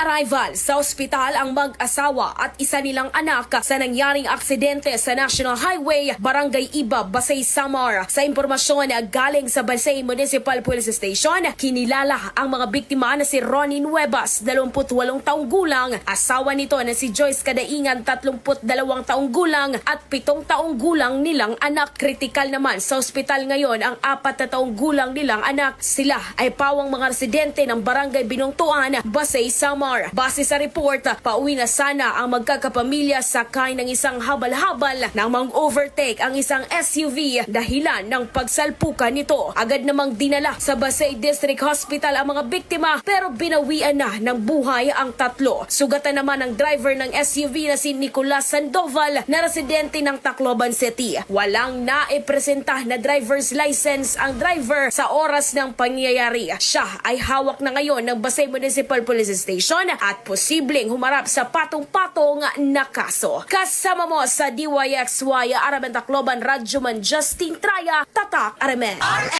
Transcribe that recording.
arrival sa ospital ang mag-asawa at isa nilang anak sa nangyaring aksidente sa National Highway, Barangay Iba, Basay, Samar. Sa impormasyon galing sa Basay Municipal Police Station, kinilala ang mga biktima na si Ronnie Nuevas, 28 taong gulang, asawa nito na si Joyce Kadaingan, 32 taong gulang at 7 taong gulang nilang anak. Kritikal naman sa ospital ngayon ang 4 na taong gulang nilang anak. Sila ay pawang mga residente ng Barangay Binungtuan, Basay, Samar. Base sa report, pauwi na sana ang magkakapamilya sakay ng isang habal-habal nang mang-overtake ang isang SUV dahilan ng pagsalpukan nito. Agad namang dinala sa Basay District Hospital ang mga biktima pero binawian na ng buhay ang tatlo. Sugatan naman ang driver ng SUV na si Nicolas Sandoval na residente ng Tacloban City. Walang naipresenta na driver's license ang driver sa oras ng pangyayari. Siya ay hawak na ngayon ng Basay Municipal Police Station at posibleng humarap sa patong-patong na kaso. Kasama mo sa DYXY Aramen Tacloban Radyoman Justin Traya, Tatak Aramen.